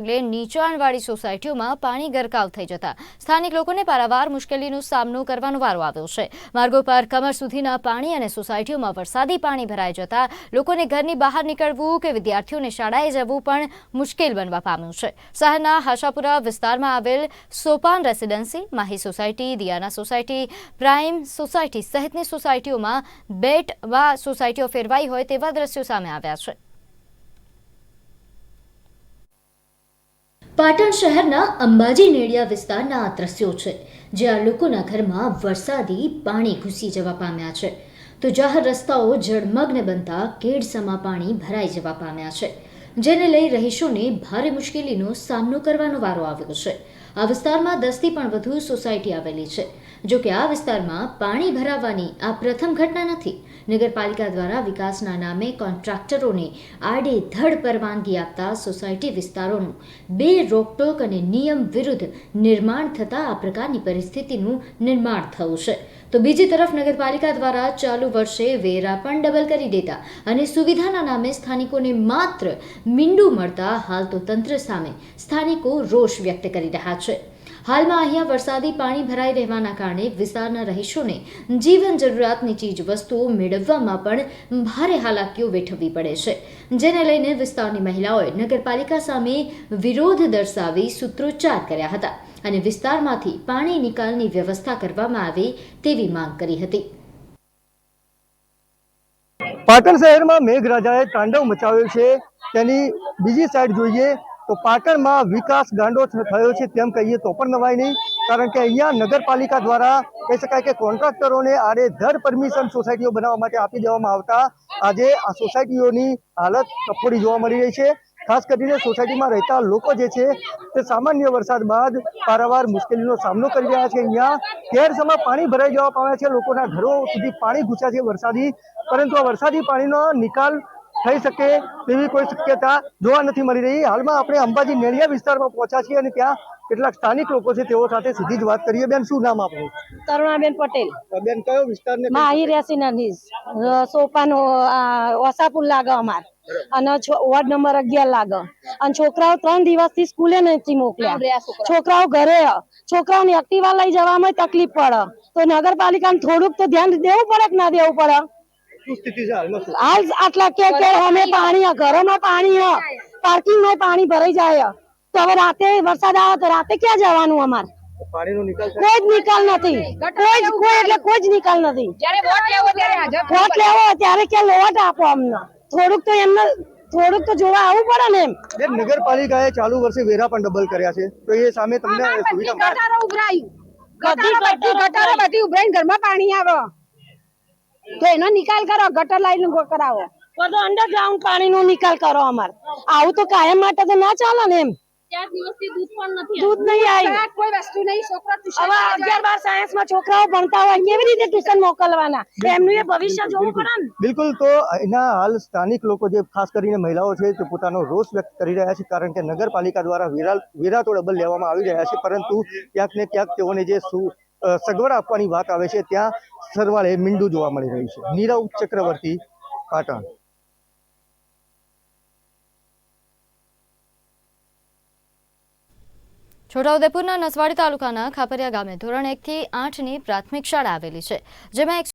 પગલે નીચાણવાળી સોસાયટીઓમાં પાણી ગરકાવ થઈ જતા સ્થાનિક લોકોને પારાવાર મુશ્કેલીનો સામનો કરવાનો વારો આવ્યો છે. માર્ગો પર કમર સુધીના પાણી અને સોસાયટીઓમાં વરસાદી પાણી ભરાઈ જતા લોકોને ઘરની બહાર નીકળવું કે વિદ્યાર્થીઓને શાળાએ જવું પણ મુશ્કેલ બનવા પામ્યું છે. શહેરના હાશાપુરા વિસ્તારમાં આવેલ Sopan residency, Mahi society, Diyana society, prime society સહિતની સોસાયટીઓમાં બેટ વા સોસાયટીઓ ફેરવાઈ હોય તેવા દ્રશ્યો સામે આવ્યા છે. પાટણ શહેરના અંબાજી નેડિયા વિસ્તારના આ દ્રશ્યો છે, જ્યાં લોકોના ઘરમાં વરસાદી પાણી ઘૂસી જવા પામ્યા છે. તો જાહેર રસ્તાઓ જળમગ્ન બનતા કેડસમાં પાણી ભરાઈ જવા પામ્યા છે, જેને લઈ રહીશોને ભારે મુશ્કેલીનો સામનો કરવાનો વારો આવ્યો છે. આ વિસ્તારમાં દસથી પણ વધુ સોસાયટી આવેલી છે. જો કે આ વિસ્તારમાં પાણી ભરાવાની આ પ્રથમ ઘટના નથી. નગરપાલિકા દ્વારા વિકાસના નામે કોન્ટ્રાક્ટરોને આડેધડ પરવાનગી આપતા સોસાયટી વિસ્તારોનું બે રોકટોક અને નિયમ વિરુદ્ધ નિર્માણ થતાં આ પ્રકારની પરિસ્થિતિનું નિર્માણ થયું છે. તો બીજી તરફ નગરપાલિકા દ્વારા ચાલુ વર્ષે વેરા પણ ડબલ કરી દેતા અને સુવિધાના નામે સ્થાનિકોને માત્ર મીંડું મળતા હાલ તો તંત્ર સામે સ્થાનિકો રોષ વ્યક્ત કરી રહ્યા છે. હાલમાં અહીંયા વરસાદી પાણી ભરાઈ રહેવાના કારણે વિસ્તારના રહીશોને જીવન જરૂરિયાતની ચીજ વસ્તુઓ મેળવવામાં પણ ભારે હાલાકીઓ વેઠવવી પડે છે. જેને લઈને વિસ્તારની મહિલાઓએ નગરપાલિકા સામે વિરોધ દર્શાવી સૂત્રોચ્ચાર કર્યા હતા અને વિસ્તારમાંથી પાણી નિકાલની વ્યવસ્થા કરવામાં આવે તેવી માંગ કરી હતી. પાટણ શહેરમાં મેઘરાજાએ તાંડવ મચાવ્યો છે. તેની બીજી સાઈડ જોઈએ તો પાટણમાં વિકાસ ગાંડો થયો છે તેમ કહીએ તો પણ નવાય નહીં, કારણ કે અહીંયા નગરપાલિકા દ્વારા કહી શકાય કે કોન્ટ્રાક્ટરોને આડેધડ પરમિશન સોસાયટીઓ બનાવવા માટે આપી દેવામાં આવતા આજે આ સોસાયટીઓની હાલત કફોડી જોવા મળી રહી છે. ખાસ કરીને સોસાયટીમાં રહેતા લોકો જે છે તે સામાન્ય વરસાદ બાદ પારાવાર મુશ્કેલીનો સામનો કરી રહ્યા છે. અહીંયા કેરસમાં પાણી ભરાઈ જવા પામ્યા છે. લોકોના ઘરો સુધી પાણી ઘૂસ્યા છે વરસાદી, પરંતુ આ વરસાદી પાણીનો નિકાલ થઈ શકે તેવી કોઈ શક્યતા જોવા નથી મળી રહી. હાલમાં આપણે અંબાજી નેળિયા વિસ્તારમાં પહોંચ્યા છીએ અને ત્યાં કેટલાક સ્થાનિક લોકો છે તેઓ સાથે સીધી જ વાત કરીએ. બેન શું નામ આપણું કરુણાબેન પટેલ. બેન કયો વિસ્તાર ને માહી રેસિડન્સ સોપાનો ઓસાપુર લાગે અમાર. અને વોર્ડ નંબર અગિયાર લાગે. અને છોકરાઓ ત્રણ દિવસથી સ્કૂલે નથી મોકલ્યા. છોકરાઓ. ઘરે. છોકરાઓને એક્ટિવા લઈ જવામાં તકલીફ પડે. તો નગરપાલિકાને થોડુંક તો ધ્યાન દેવું પડે કે ના દેવું પડે? હાલ આટલા કે કે અમે પાણી ઘરોમાં પાણી હ પાર્કિંગમાં પાણી ભરાઈ જાય. તો હવે રાતે વરસાદ આવે તો રાતે ક્યાં જવાનું અમારે? પાણીનો નિકાલ કોઈ જ નિકાલ નથી. કોઈ જ કોઈ એટલે કોઈ જ નિકાલ નથી. જ્યારે વોટ લેવો ત્યારે હાજર વોટ લેવો ત્યારે કે લોટ આપો અમને. થોડુંક તો એમને થોડુંક તો જોવા આવવું પડે ને એમ. બેન નગરપાલિકાએ ચાલુ વર્ષે વેરા પણ ડબલ કર્યા છે. તો એ સામે તમને સુવિધા ઉભરાયું. ગટારો બધી ગટારો બધી ઉભરાઈને ઘરમાં પાણી આવે. તો એનો નિકાલ કરો ગટર લાઈન કરાવો. તો અંડરગ્રાઉન્ડ પાણી નો નિકાલ કરો અમાર. આવું તો કાયમ માટે તો ના ચાલે ને એમ. દૂધ નહીં આવ્યું કોઈ વસ્તુ નહીં છોકરો હવે અગિયાર બાર સાયન્સમાં છોકરાઓ ભણતા હોય કેવી રીતે ટ્યુશન મોકલવાના. એમનું એ ભવિષ્ય જોવું પડે ને. બિલકુલ તો એના હાલ સ્થાનિક લોકો જે ખાસ કરીને મહિલાઓ છે તે પોતાનો રોષ વ્યક્ત કરી રહ્યા છે કારણ કે નગરપાલિકા દ્વારા વેરા વેરા તો ડબલ લેવામાં આવી રહ્યા છે પરંતુ ક્યાંક ને ક્યાંક તેઓને જે સુ અ, સગવડ આપવાની વાત આવે છે ત્યાં સરવાળે મીંડું જોવા મળી રહ્યું છે. નીરવ ચક્રવર્તી, પાટણ. છોટાઉદેપુરના નસવાડી તાલુકાના ખાપરિયા ગામે ધોરણ એકથી આઠની પ્રાથમિક શાળા આવેલી છે, જેમાં એક